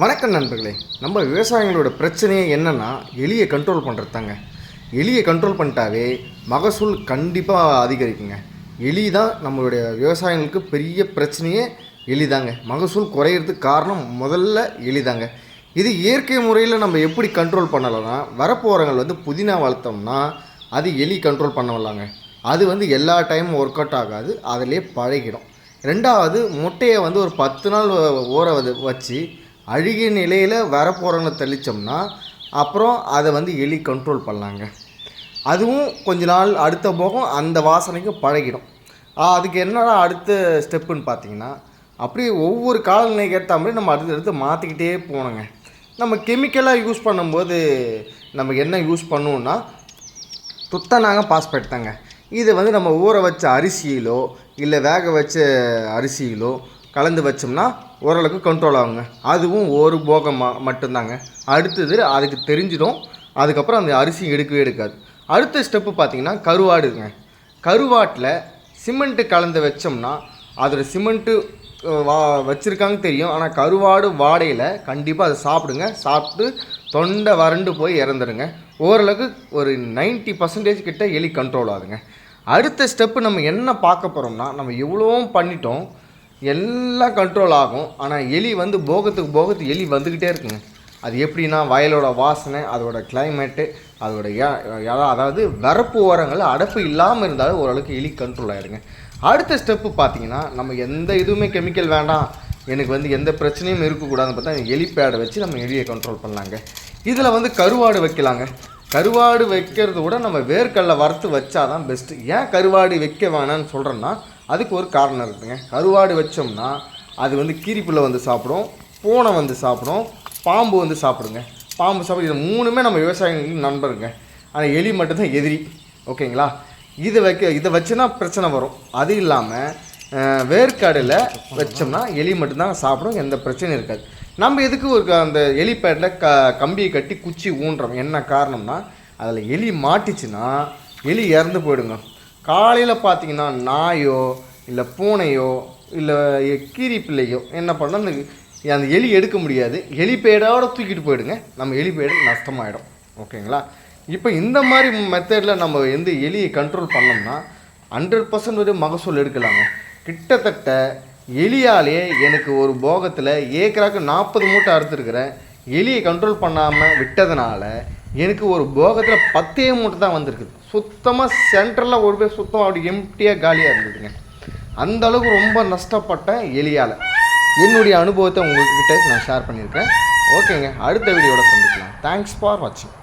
வணக்கம் நண்பர்களே. நம்ம விவசாயிகளோட பிரச்சனையே என்னென்னா எலியை கண்ட்ரோல் பண்ணுறது தாங்க எலியை கண்ட்ரோல் பண்ணிட்டாவே மகசூல் கண்டிப்பாக அதிகரிக்குங்க. எலி தான் நம்மளுடைய விவசாயிகளுக்கு பெரிய பிரச்சனையே எளிதாங்க மகசூல் குறையிறதுக்கு காரணம் முதல்ல எளிதாங்க இது இயற்கை முறையில் நம்ம எப்படி கண்ட்ரோல் பண்ணலாம்னா வரப்போகிறவங்க வந்து புதினா வளர்த்தோம்னா அது எலி கண்ட்ரோல் பண்ணலாங்க. அது வந்து எல்லா டைமும் ஒர்க் அவுட் ஆகாது அதிலே பழகிடும். ரெண்டாவது முட்டையை வந்து ஒரு பத்து நாள் ஊற வச்சு அழுகிய நிலையில் வரப்போகிறவங்களை தெளித்தோம்னா அப்புறம் அதை வந்து எலி கண்ட்ரோல் பண்ணலாங்க அதுவும் கொஞ்ச நாள் அடுத்த போகம் அந்த வாசனைக்கு பழகிடும். அதுக்கு என்னடா அடுத்த ஸ்டெப்புன்னு பார்த்தீங்கன்னா அப்படியே ஒவ்வொரு காலநிலைக்கு ஏற்ற மாதிரி நம்ம அடுத்து அடுத்து மாற்றிக்கிட்டே போகணுங்க நம்ம கெமிக்கலாக யூஸ் பண்ணும்போது நம்ம என்ன யூஸ் பண்ணுவோம்னா துத்தநாகம் பாஸ்பேட் தாங்க. இது வந்து நம்ம ஊற வச்ச அரிசியிலோ இல்லை வேக வச்ச அரிசியிலோ கலந்து வச்சோம்னா ஓரளவுக்கு கண்ட்ரோல் ஆகுங்க. அதுவும் ஒரு போகம் மட்டும்தாங்க. அடுத்தது அதுக்கு தெரிஞ்சிடும். அதுக்கப்புறம் அந்த அரிசி எடுக்கவே எடுக்காது. அடுத்த ஸ்டெப்பு பார்த்தீங்கன்னா கருவாடுங்க. கருவாட்டில் சிமெண்ட்டு கலந்து வச்சோம்னா அதில் சிமெண்ட்டு வா வச்சுருக்காங்க தெரியும். ஆனால் கருவாடு வாடையில் கண்டிப்பாக அதை சாப்பிடுங்க. சாப்பிட்டு தொண்டை வறண்டு போய் இறந்துடுங்க ஓரளவுக்கு ஒரு 90% பர்சன்டேஜ் கிட்ட எலி கண்ட்ரோல் ஆகுதுங்க. அடுத்த ஸ்டெப்பு நம்ம என்ன பார்க்க போகிறோம்னா நம்ம எவ்வளோவும் பண்ணிட்டோம். எல்லாம் கண்ட்ரோல் ஆகும். ஆனால் எலி வந்து போகத்துக்கு போகத்துக்கு எலி வந்துக்கிட்டே இருக்குங்க. அது எப்படின்னா வயலோட வாசனை அதோட கிளைமேட்டு அதோட அதாவது வரப்பு ஓரங்கள் அடப்பு இல்லாமல் இருந்தாலும் ஓரளவுக்கு எலி கண்ட்ரோல் ஆகிடுங்க அடுத்த ஸ்டெப்பு பார்த்தீங்கன்னா நம்ம எந்த இதுவுமே கெமிக்கல் வேண்டாம். எனக்கு வந்து எந்த பிரச்சனையும் இருக்கக்கூடாதுன்னு பார்த்தா எலி பேடை வச்சு நம்ம எலியை கண்ட்ரோல் பண்ணலாங்க. இதில் வந்து கருவாடு வைக்கலாங்க. கருவாடு வைக்கிறத விட நம்ம வேர்க்கடலை வறுத்து வச்சா தான் பெஸ்ட்டு ஏன் கருவாடு வைக்க வேணாம்னு சொல்கிறேன்னா அதுக்கு ஒரு காரணம் இருக்குதுங்க. கருவாடு வச்சோம்னா அது வந்து கீரிப்புள்ள வந்து சாப்பிடும் பூனை வந்து சாப்பிடும் பாம்பு வந்து சாப்பிடுங்க. பாம்பு சாப்பிடும் இது மூணுமே நம்ம விவசாயிகளுக்கு நண்பருங்க. ஆனால் எலி மட்டும்தான் எதிரி. ஓகேங்களா? இதை வைக்க இதை வச்சுனா பிரச்சனை வரும். அது இல்லாமல் வேர்க்காடில் வச்சோம்னா எலி மட்டும்தான் சாப்பிடும் எந்த பிரச்சனையும் இருக்காது. நம்ம எதுக்கு ஒரு க- அந்த எலி பேட்டில் க கம்பியை கட்டி குச்சி ஊன்றோம்? என்ன காரணம்னா அதில் எலி மாட்டிச்சுன்னா எலி இறந்து போயிடுங்க. காலையில் பார்த்தீங்கன்னா நாயோ இல்லை பூனையோ இல்லை கீரி பிள்ளையோ என்ன பண்ணால் அந்த அந்த எலி எடுக்க முடியாது. எலி பேடோட தூக்கிட்டு போயிடுங்க. நம்ம எலி பேடு நஷ்டமாயிடும். ஓகேங்களா? இப்போ இந்த மாதிரி மெத்தடில் நம்ம எந்த எலியை கண்ட்ரோல் பண்ணோம்னா ஹண்ட்ரட் பர்சன்ட் ஒரு மகசூல் எடுக்கலாங்க. கிட்டத்தட்ட எலியாலே எனக்கு ஒரு போகத்தில் ஏக்கராக்கு நாற்பது மூட்டை அறுத்துருக்குறேன். எலியை கண்ட்ரோல் பண்ணாமல் விட்டதுனால எனக்கு ஒரு போகத்தில் பத்தே மூட்டை தான் வந்திருக்குது சுத்தமாக சென்டரில் ஒரு பேர் சுத்தம் அப்படி எம்டியாக காலியாக இருந்ததுங்க. அந்த அளவுக்கு ரொம்ப நஷ்டப்பட்டேன் எலியால். என்னுடைய அனுபவத்தை உங்கள்கிட்ட நான் ஷேர் பண்ணியிருக்கேன். ஓகேங்க அடுத்த வீடியோவில் சந்திக்கலாம். தேங்க்ஸ் ஃபார் வாட்சிங்